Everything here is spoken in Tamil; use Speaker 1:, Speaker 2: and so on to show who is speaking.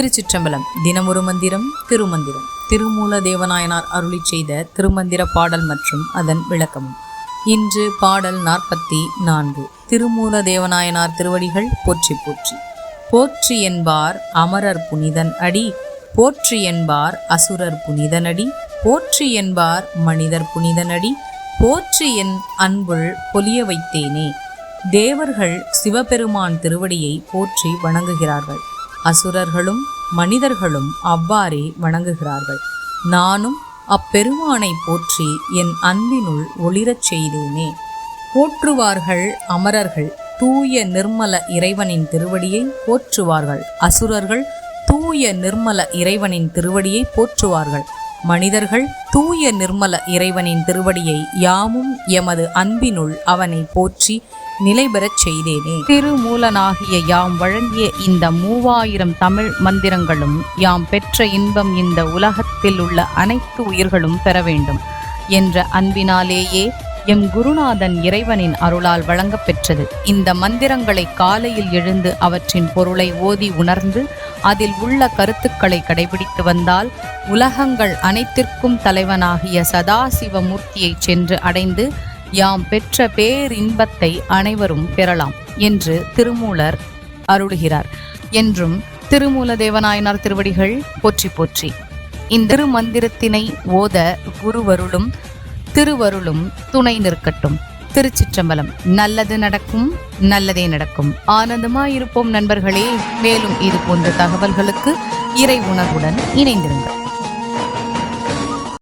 Speaker 1: திருச்சிற்றம்பலம். தினமொரு மந்திரம் திருமந்திரம். திருமூல தேவநாயனார் அருளி செய்த திருமந்திர பாடல் மற்றும் அதன் விளக்கமும். இன்று பாடல் நாற்பத்தி நான்கு திருமூல தேவநாயனார் திருவடிகள் போற்றி போற்றி. போற்றி என்பார் அமரர் புனிதன் அடி போற்றி என்பார் அசுரர் புனிதனடி போற்றி என்பார் மனிதர் புனிதனடி போற்றி என் அன்புள் பொலிய வைத்தேனே. தேவர்கள் சிவபெருமான் திருவடியை போற்றி வணங்குகிறார்கள். அசுரர்களும் மனிதர்களும் அவ்வாறே வணங்குகிறார்கள். நானும் அப்பெருமானை போற்றி என் அன்பினுள் ஒளிரச் செய்தேனே. போற்றுவார்கள் அமரர்கள் தூய நிர்மல இறைவனின் திருவடியை போற்றுவார்கள். அசுரர்கள் தூய நிர்மல இறைவனின் திருவடியை போற்றுவார்கள். மனிதர்கள் தூய நிர்மல இறைவனின் திருவடியை யாமும் எமது அன்பினுள் அவனை போற்றி நிலை பெறச் செய்தேனே.
Speaker 2: திருமூலனாகிய யாம் வழங்கிய இந்த மூவாயிரம் தமிழ் மந்திரங்களும் யாம் பெற்ற இன்பம் இந்த உலகத்தில் உள்ள அனைத்து உயிர்களும் பெற வேண்டும் என்ற அன்பினாலேயே எம் குருநாதன் இறைவனின் அருளால் வழங்கப் பெற்றது. இந்த மந்திரங்களை காலையில் எழுந்து அவற்றின் பொருளை ஓதி உணர்ந்து அதில் உள்ள கருத்துக்களை கடைபிடித்து வந்தால் உலகங்கள் அனைத்திற்கும் தலைவனாகிய சதாசிவமூர்த்தியை சென்று அடைந்து யாம் பெற்ற பேரின்பத்தை அனைவரும் பெறலாம் என்று திருமூலர் அருளுகிறார். என்றும் திருமூல தேவநாயனார் திருவடிகள் போற்றி போற்றி. இந்த திருமந்திரத்தினை ஓத குருவருளும் திருவருளும் துணை நிற்கட்டும். திருச்சிற்றம்பலம் நல்லது நடக்கும் நல்லதே நடக்கும். ஆனந்தமாயிருப்போம் நண்பர்களே. மேலும் இது போன்ற தகவல்களுக்கு இறை உணர்வுடன் இணைந்திருங்கள்.